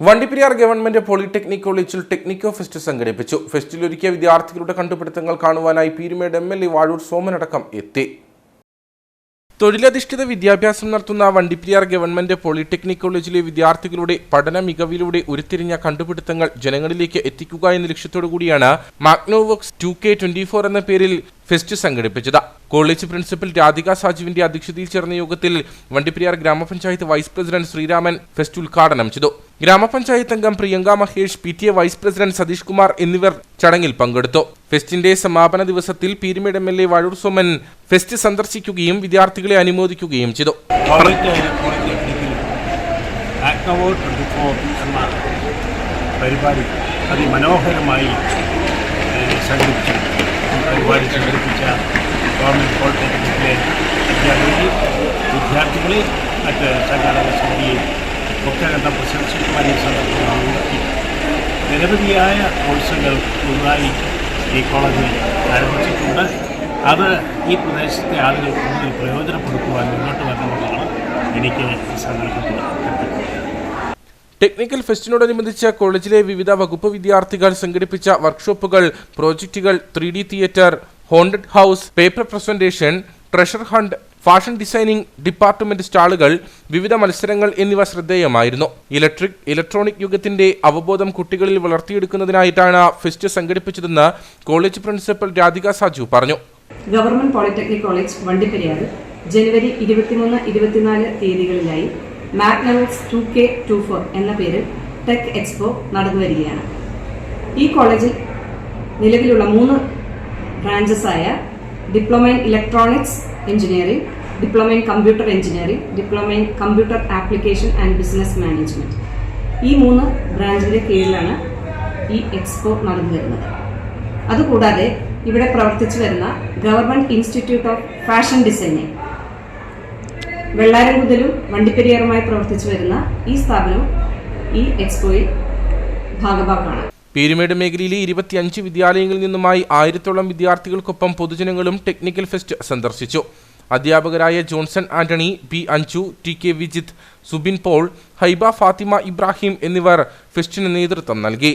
Vandiperiyar government polytechnic കോളേജിൽ ടെക്നിക്കോ fest സംഘടിപ്പിച്ചു. ഫെസ്റ്റിൽ ഒരുക്കിയ വിദ്യാർത്ഥികളുടെ കണ്ടുപിടുത്തങ്ങൾ കാണുവാനായി Peermade M L A Vazhoor സോമനടക്കം എത്തി. തൊഴിലധിഷ്ഠിത വിദ്യാഭ്യാസം നടത്തുന്ന വണ്ടിപ്പെരിയാർ ഗവൺമെന്റ് പോളിടെക്നിക് കോളേജിലെ വിദ്യാർത്ഥികളുടെ പഠന മികവിലൂടെ ഉരുത്തിരിഞ്ഞ കണ്ടുപിടുത്തങ്ങൾ ജനങ്ങളിലേക്ക് എത്തിക്കുക എന്ന ലക്ഷ്യത്തോടു കൂടിയാണ് Magnovox two K twenty four എന്ന പേരിൽ ഫെസ്റ്റ് സംഘടിപ്പിച്ചത്. കോളേജ് പ്രിൻസിപ്പൽ രാധിക സാജുവിന്റെ അധ്യക്ഷതയിൽ ചേർന്ന യോഗത്തിൽ വണ്ടിപ്പെരിയാർ ഗ്രാമപഞ്ചായത്ത് വൈസ് പ്രസിഡന്റ് ശ്രീരാമൻ ഫെസ്റ്റ് ഉദ്ഘാടനം ചെയ്തു. ഗ്രാമപഞ്ചായത്ത് അംഗം Priyanka Mahesh P T A vice president Satheesh Kumar എന്നിവർ ചടങ്ങിൽ പങ്കെടുത്തു. ഫെസ്റ്റിന്റെ സമാപന ദിവസത്തിൽ Peermade M L A Vazhoor Soman fest സന്ദർശിക്കുകയും വിദ്യാർത്ഥികളെ അനുമോദിക്കുകയും ചെയ്തു. പരിപാടി അതിമനോഹരമായി സംഘടിപ്പിച്ചു. പരിപാടി സംഘടിപ്പിച്ച ഗവൺമെന്റ് പോളിടെക്നിക്കിലെ വിദ്യാർത്ഥികളെ വിദ്യാർത്ഥികളെ മറ്റ് സംഘാടക സമിതിയെ ഒക്കെ കണ്ട പ്രശംസിക്കുവാൻ ഈ സന്ദർഭം നോക്കി നിരവധിയായ കോഴ്സുകൾ പുതുതായി ഈ കോളേജിൽ ആരംഭിച്ചിട്ടുണ്ട്. അത് ഈ പ്രദേശത്തെ ആളുകൾ കൂടുതൽ പ്രയോജനപ്പെടുത്തുവാൻ മുന്നോട്ട് വരണമെന്നാണ് എനിക്ക് ഈ സന്ദർഭത്തിൽ ടെക്നിക്കൽ ഫെസ്റ്റിനോടനുബന്ധിച്ച് കോളേജിലെ വിവിധ വകുപ്പ് വിദ്യാർത്ഥികൾ സംഘടിപ്പിച്ച വർക്ക്ഷോപ്പുകൾ പ്രോജക്റ്റുകൾ three theatre haunted house paper presentation treasure hunt fashion designing department സ്റ്റാളുകൾ വിവിധ മത്സരങ്ങൾ എന്നിവ ശ്രദ്ധേയമായിരുന്നു. ഇലക്ട്രിക് ഇലക്ട്രോണിക് യുഗത്തിന്റെ അവബോധം കുട്ടികളിൽ വളർത്തിയെടുക്കുന്നതിനായിട്ടാണ് ഫെസ്റ്റ് സംഘടിപ്പിച്ചതെന്ന് കോളേജ് പ്രിൻസിപ്പൽ രാധിക സാജു പറഞ്ഞു. ഗവൺമെന്റ് പോളിടെക്നിക് കോളേജ് വണ്ടിപ്പെരിയാർ ജനുവരി ഇരുപത്തിമൂന്ന് ഇരുപത്തിനാല് തീയതികളിലായി Magnovox two K two four എന്ന പേരിൽ ടെക് എക്സ്പോ നടന്നു വരികയാണ് ഈ കോളേജിൽ നിലവിലുള്ള മൂന്ന് ബ്രാഞ്ചസ് ആയ diploma in electronics engineering diploma in computer engineering diploma in computer application and business management ഈ മൂന്ന് ബ്രാഞ്ചിന്റെ കീഴിലാണ് ഈ എക്സ്പോ നടന്നു വരുന്നത് അതുകൂടാതെ ഇവിടെ പ്രവർത്തിച്ചു വരുന്ന government institute of fashion designing Vellaram മുതലും വണ്ടിപ്പെരിയാറുമായി പ്രവർത്തിച്ചു വരുന്ന ഈ സ്ഥാപനവും ഈ എക്സ്പോയിൽ ഭാഗഭാക്കാണ് പീരുമേട് മേഖലയിലെ ഇരുപത്തിയഞ്ച് വിദ്യാലയങ്ങളിൽ നിന്നുമായി ആയിരത്തോളം വിദ്യാർത്ഥികൾക്കൊപ്പം പൊതുജനങ്ങളും ടെക്നിക്കൽ ഫെസ്റ്റ് സന്ദർശിച്ചു. അധ്യാപകരായ Johnson Antony P Anju T K Vijith Subin Paul Haiba Fathima Ibrahim എന്നിവർ ഫെസ്റ്റിന് നേതൃത്വം നൽകി.